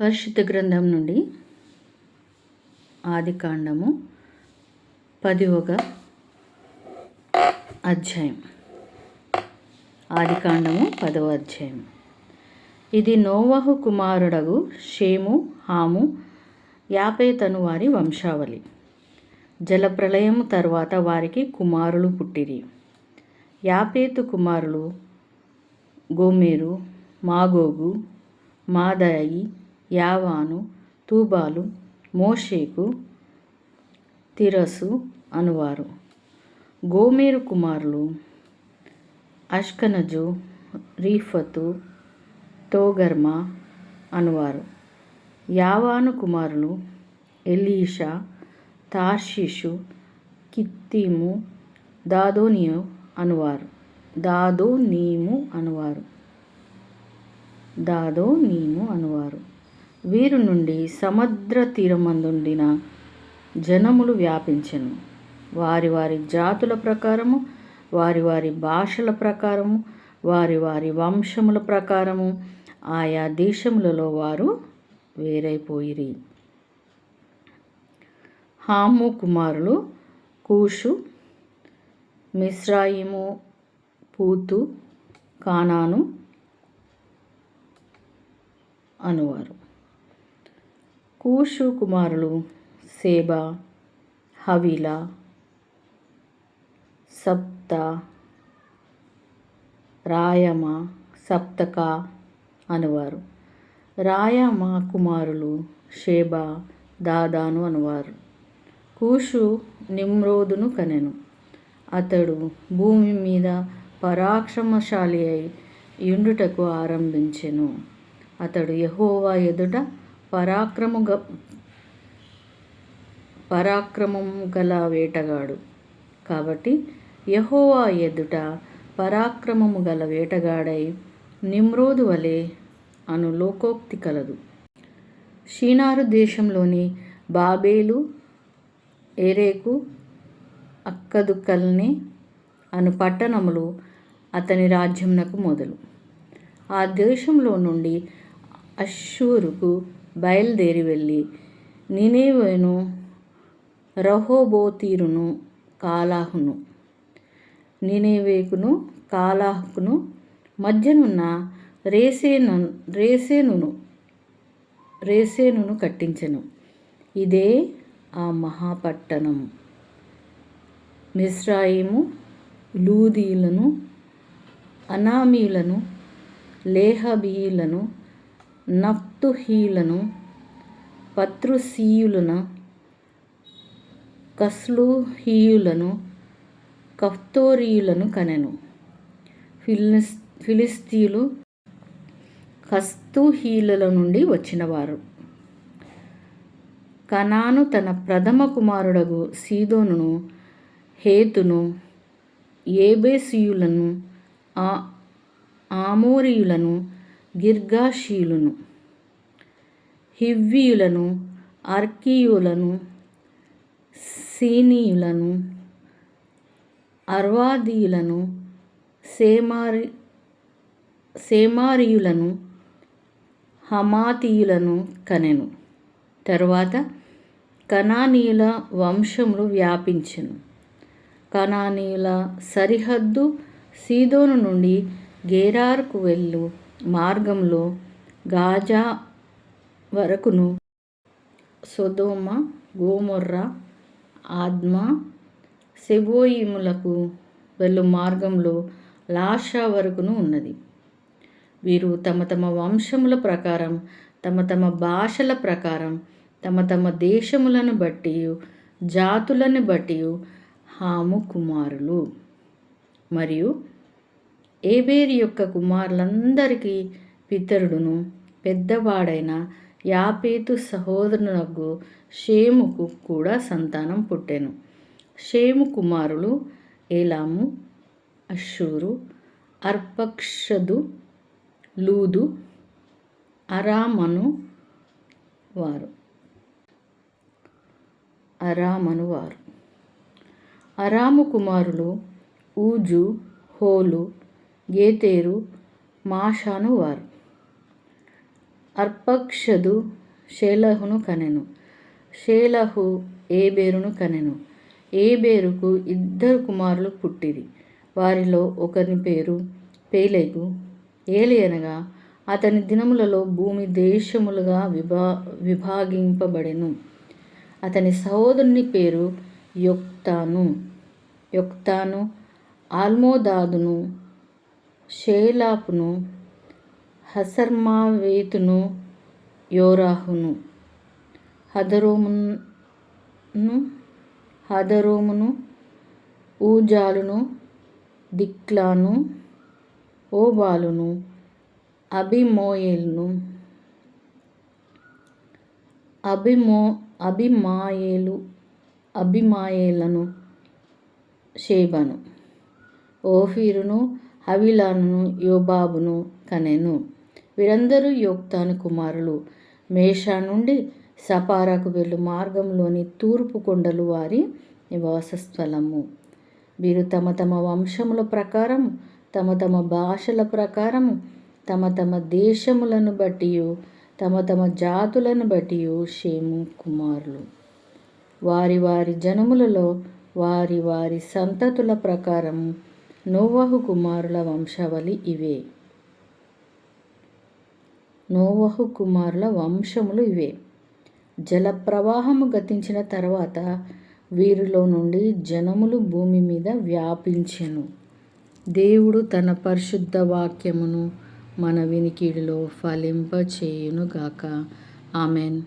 పరిశుద్ధ గ్రంథం నుండి ఆదికాండము ఒక అధ్యాయం. ఆదికాండము పదవ అధ్యాయం. ఇది నోవహు కుమారుడగు షేము హాము యాపేతను వారి వంశావళి. జలప్రలయము తర్వాత వారికి కుమారులు పుట్టిరి. యాపేతు కుమారులు గోమేరు మాగోగు మాదాయి యావాను తూబాలు మోషేకు తిరసు అనువారు. గోమేరు కుమారులు అష్కనజు రీఫతు తోగర్మ అనువారు. యావాను కుమారులు ఎలీషా తార్షిషు కిత్తీము దాదోనియు అనువారు. దాదో నీము అనువారు. దాదో నీము అనువారు. వీరు నుండి సముద్ర తీరమందుండిన జనములు వ్యాపించెను. వారి వారి జాతుల ప్రకారము వారి వారి భాషల ప్రకారము వారి వారి వంశముల ప్రకారము ఆయా దేశములలో వారు వేరైపోయిరి. హాము కుమారులు కూషు మిస్రాయిము పూతు కానాను అనువారు. కూషు కుమారులు సేబ హవిల సప్త రాయమ సప్తక అనువారు. రాయమ కుమారులు షేబ దాదాను అనువారు. కూషు నిమ్రోదును కనెను. అతడు భూమి మీద పరాక్రమశాలి అయి యుండుటకు ఆరంభించెను. అతడు యహోవా ఎదుట పరాక్రముగ పరాక్రమము గల వేటగాడు. కాబట్టి యహోవా ఎదుట పరాక్రమము గల వేటగాడై నిమ్రోదు వలె అను లోకోక్తి కలదు. షీనారు దేశంలోని బాబేలు ఎరేకు అక్కదుక్కల్నే అను పట్టణములు అతని రాజ్యమునకు మొదలు. ఆ దేశంలో నుండి అశ్షూరుకు బయలుదేరి వెళ్ళి నినేవేను? రహోబోతీరును కాలాహును. నినేవేకును కాలాహుకును మధ్యనున్న రేసేను రేసేనును రేసేనును కట్టించెను. ఇదే ఆ మహాపట్టణం. మిస్రాయిము లూదీలను అనామీలను లేహబీయులను నఫ్తుహీలను పత్రుసీయులను కస్లుహీయులను కఫ్తోరీయులను కనెను. ఫిలిస్ ఫిలిస్తీయులు కస్తూహీల నుండి వచ్చినవారు. కనాను తన ప్రథమ కుమారుడగు సీదోనును హేతును ఏబేసీయులను ఆ ఆమోరీయులను గిర్గాషీయులను హివ్వీయులను అర్కీయులను సీనీయులను అర్వాదీయులను సేమారి సేమారియులను హమాతీయులను కనెను. తరువాత కనానీయుల వంశములు వ్యాపించెను. కనానీయుల సరిహద్దు సీదోను నుండి గేరార్కు వెళ్ళు. మార్గంలో గాజా వరకును సొదోమ గోమొర్ర ఆద్మ సెబోయిములకు వెళ్ళు మార్గంలో లాషా వరకును ఉన్నది. వీరు తమ తమ వంశముల ప్రకారం తమ తమ భాషల ప్రకారం తమ తమ దేశములను బట్టి జాతులను బట్టి హాము కుమారులు. మరియు ఏబేరి యొక్క కుమారులందరికీ పితరుడును పెద్దవాడైన యాపేతు సహోదరునకు షేముకు కూడా సంతానం పుట్టెను. షేము కుమారులు ఏలాము అషూరు అర్పక్షదు లూదు అరామను వారు. అరామను వారు. అరాము కుమారులు ఊజు హోలు గేతేరు మాషాను వారు. అర్పక్షదు షేలహును కనెను. షేలహు ఏబేరును కనెను. ఏబేరుకు ఇద్దరు కుమారులు పుట్టిరి. వారిలో ఒకరిని పేరు పేలెగు. ఏలియనగా అతని దినములలో భూమి దేశములుగా విభా విభాగింపబడెను. అతని సహోదరుని పేరు యొక్తాను. యొక్తాను ఆల్మోదాదును షేలాపును హసర్మావేతును యోరాహును హదరోమును హదరోమును ఊజాలును దిక్లాను ఓబాలును అభిమోయేలును అభిమో అభిమాయేలు అభిమాయేలను షేబను ఓఫీరును అవిలాను యోబాబును కనెను. వీరందరూ యోక్తాను కుమారులు. మేషా నుండి సపారాకు వెళ్ళు మార్గంలోని తూర్పు కొండలు వారి నివాస స్థలము వీరు తమ తమ వంశముల ప్రకారం తమ తమ భాషల ప్రకారం తమ తమ దేశములను బట్టి తమ తమ జాతులను బట్టి షేము కుమారులు. వారి వారి జనములలో వారి వారి సంతతుల ప్రకారం నోవహు కుమారుల వంశావళి ఇవే. నోవహు కుమారుల వంశములు ఇవే. జల ప్రవాహము గతించిన తర్వాత వీరిలో నుండి జనములు భూమి మీద వ్యాపించెను. దేవుడు తన పరిశుద్ధ వాక్యమును మన వినికిడిలో ఫలింపచేయునుగాక. ఆమెన్.